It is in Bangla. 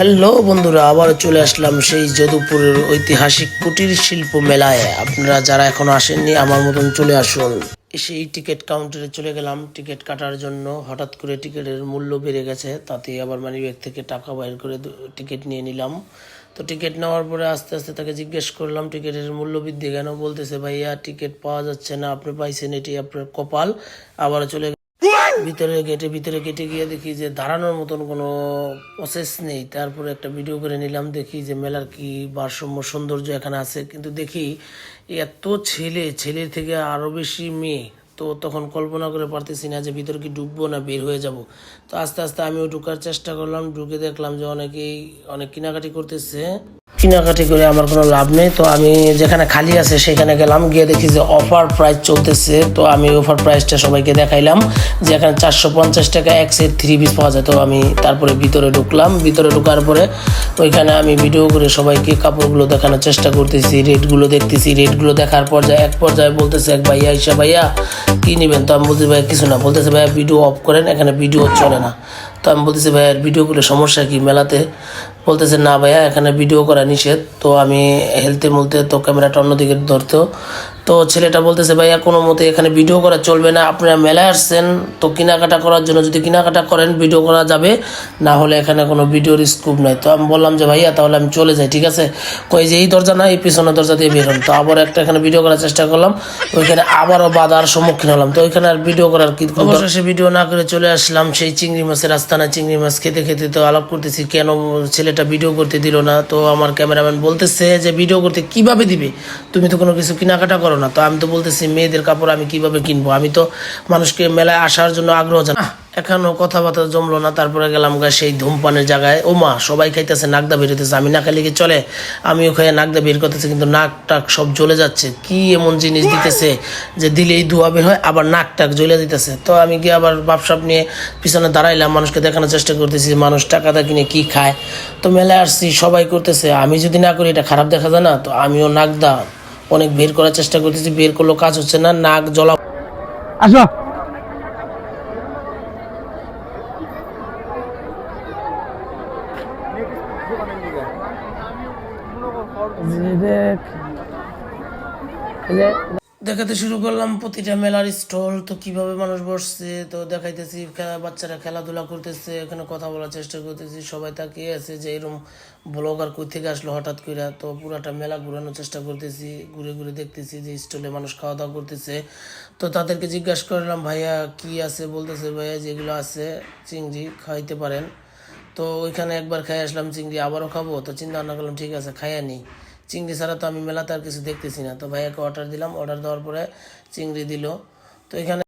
হ্যালো বন্ধুরা আবার চলে আসলাম সেই যদুপুরের ঐতিহাসিক কুটির শিল্প মেলায়। আপনারা যারা এখনও আসেননি, আমার মতন চলে আসুন। সেই টিকিট কাউন্টারে চলে গেলাম। টিকিট কাটার জন্য হঠাৎ করে টিকিটের মূল্য বেড়ে গেছে তাতে আবার মানি ব্যাগ থেকে টাকা বাইর করে টিকিট নিয়ে নিলাম। তো টিকিট নেওয়ার পরে আস্তে আস্তে তাকে জিজ্ঞেস করলাম, টিকিটের মূল্য বৃদ্ধি কেন? বলতেছে, ভাইয়া, টিকিট পাওয়া যাচ্ছে না, আপনি পাইছেন, এটি আপনার কপাল। আবার চলে ভিতরে গেটে ভিতরে গেটে গিয়ে দেখি যে দাঁড়ানোর মতন কোনো প্রসেস নেই। তারপরে একটা ভিডিও করে নিলাম, দেখি যে মেলার কি ভারসাম্য, সৌন্দর্য এখানে আছে। কিন্তু দেখি এত ছেলে, ছেলের থেকে আরও বেশি মেয়ে। তো তখন কল্পনা করে পারতেছি না যে ভিতরে কি ঢুকবো না বের হয়ে যাব। তো আস্তে আস্তে আমিও ঢুকার চেষ্টা করলাম। ঢুকে দেখলাম যে অনেকেই অনেক কেনাকাটি করতেছে। কেনাকাটি করে আমার কোনো লাভ নেই। তো আমি যেখানে খালি আছে সেখানে গেলাম, গিয়ে দেখি যে অফার প্রাইস চলতেছে। তো আমি অফার প্রাইসটা সবাইকে দেখাইলাম যে এখানে চারশো পঞ্চাশ টাকা এক সেট থ্রি পিস পাওয়া যায়। তো আমি তারপরে ভিতরে ঢুকলাম। ভিতরে ঢোকার পরে ওইখানে আমি ভিডিও করে সবাইকে কাপড়গুলো দেখানোর চেষ্টা করতেছি রেটগুলো দেখতেছি। রেটগুলো দেখার পর্যায়ে এক পর্যায়ে বলতেছে, এক ভাইয়া ইসা ভাইয়া, কি নেবেন? তো আমি বলতেছি, ভাইয়া, কিছু না। বলতেছে, ভাইয়া ভিডিও অফ করেন, এখানে ভিডিও চলে না। তো আমি বলতেছি ভাইয়া ভিডিও করে সমস্যা কি মেলাতে? বলতেছে না ভাইয়া এখানে ভিডিও করা নিষেধ। তো আমি হেলতে মলতে তো ক্যামেরাটা অন্যদিকে ধরতো। তো ছেলেটা বলতেছে ভাইয়া কোনো মতে এখানে ভিডিও করা চলবে না। আপনারা মেলায় আসছেন তো কেনাকাটা করার জন্য যদি কেনাকাটা করেন ভিডিও করা যাবে। না হলে এখানে কোনো ভিডিওর স্কোপ নাই। তো আমি বললাম যে ভাইয়া তাহলে আমি চলে যাই ঠিক আছে? কই যে এই দরজা না এই পিছনের দরজা দিয়ে বেরোন তো আবার একটা এখানে ভিডিও করার চেষ্টা করলাম। ওইখানে আবারও বাধার সম্মুখীন হলাম। তো ওইখানে আর ভিডিও করার কি অবশেষে ভিডিও না করে চলে আসলাম সেই চিংড়ি মাছের আস্তানা চিংড়ি মাছ খেতে খেতে তো আলাপ করতেছি, কেন ছেলেটা ভিডিও করতে দিল না? তো আমার ক্যামেরাম্যান বলতেছে যে ভিডিও করতে কীভাবে দিবে? তুমি তো কোনো কিছু কেনাকাটা করো না। তো আমি তো বলতেছি, মেয়েদের কাপড় আমি কীভাবে কিনবো? আমি তো মানুষকে মেলায় আসার জন্য আগ্রহ জানা এখনও কথাবার্তা জমলো না, তারপরে গেলাম গা সেই ধূমপানের জায়গায়, ও মা, সবাই খাইতেছে নাকদা বের হইতেছে, আমি না খাইলে কি চলে? আমিও খাই নাকদা বের করতেছি, কিন্তু নাক টাক সব জ্বলে যাচ্ছে। কি এমন জিনিস দিতেছে যে দিলেই ধোয়া বের হয়, আবার নাক টাক জ্বলে দিতেছে তো আমি গিয়ে আবার বাপসাপ নিয়ে পিছনে দাঁড়াইলাম, মানুষকে দেখানোর চেষ্টা করতেছি, মানুষ টাকাটা কিনে কি খায়। তো মেলায় আসছি, সবাই করতেছে, আমি যদি না করি, এটা খারাপ দেখা যায় না? তো আমিও নাকদা অনেক বের করার চেষ্টা করতেছি, বের করলেও কাজ হচ্ছে না, নাক জ্বলা আসো। দেখাতে শুরু করলাম, প্রতিটা মেলার স্টল, তো কীভাবে মানুষ বসছে, তো দেখাইতেছি বাচ্চারা খেলাধুলা করতেছে, এখানে কথা বলার চেষ্টা করতেছি, সবাই তাকিয়ে আছে যে এরকম ব্লগার কই থেকে আসলো হঠাৎ করে তো পুরাটা মেলা ঘুরানোর চেষ্টা করতেছি, ঘুরে ঘুরে দেখতেছি যে স্টলে মানুষ খাওয়া দাওয়া করতেছে। তো তাদেরকে জিজ্ঞাসা করলাম, ভাইয়া, কি আছে? বলতেছে, ভাইয়া, যেগুলো আছে, চিংড়ি খাইতে পারেন। তো ওইখানে একবার খাই আসলাম, চিংড়ি আবারও খাব। তো চিন্তা ভাবনা করলাম, ঠিক আছে, খাইয়া নি চিংড়ি ছাড়া তো আমি মেলাতে আর কিছু দেখতেছি না। তো ভাইয়াকে অর্ডার দিলাম। অর্ডার দেওয়ার পরে চিংড়ি দিল। তো এখানে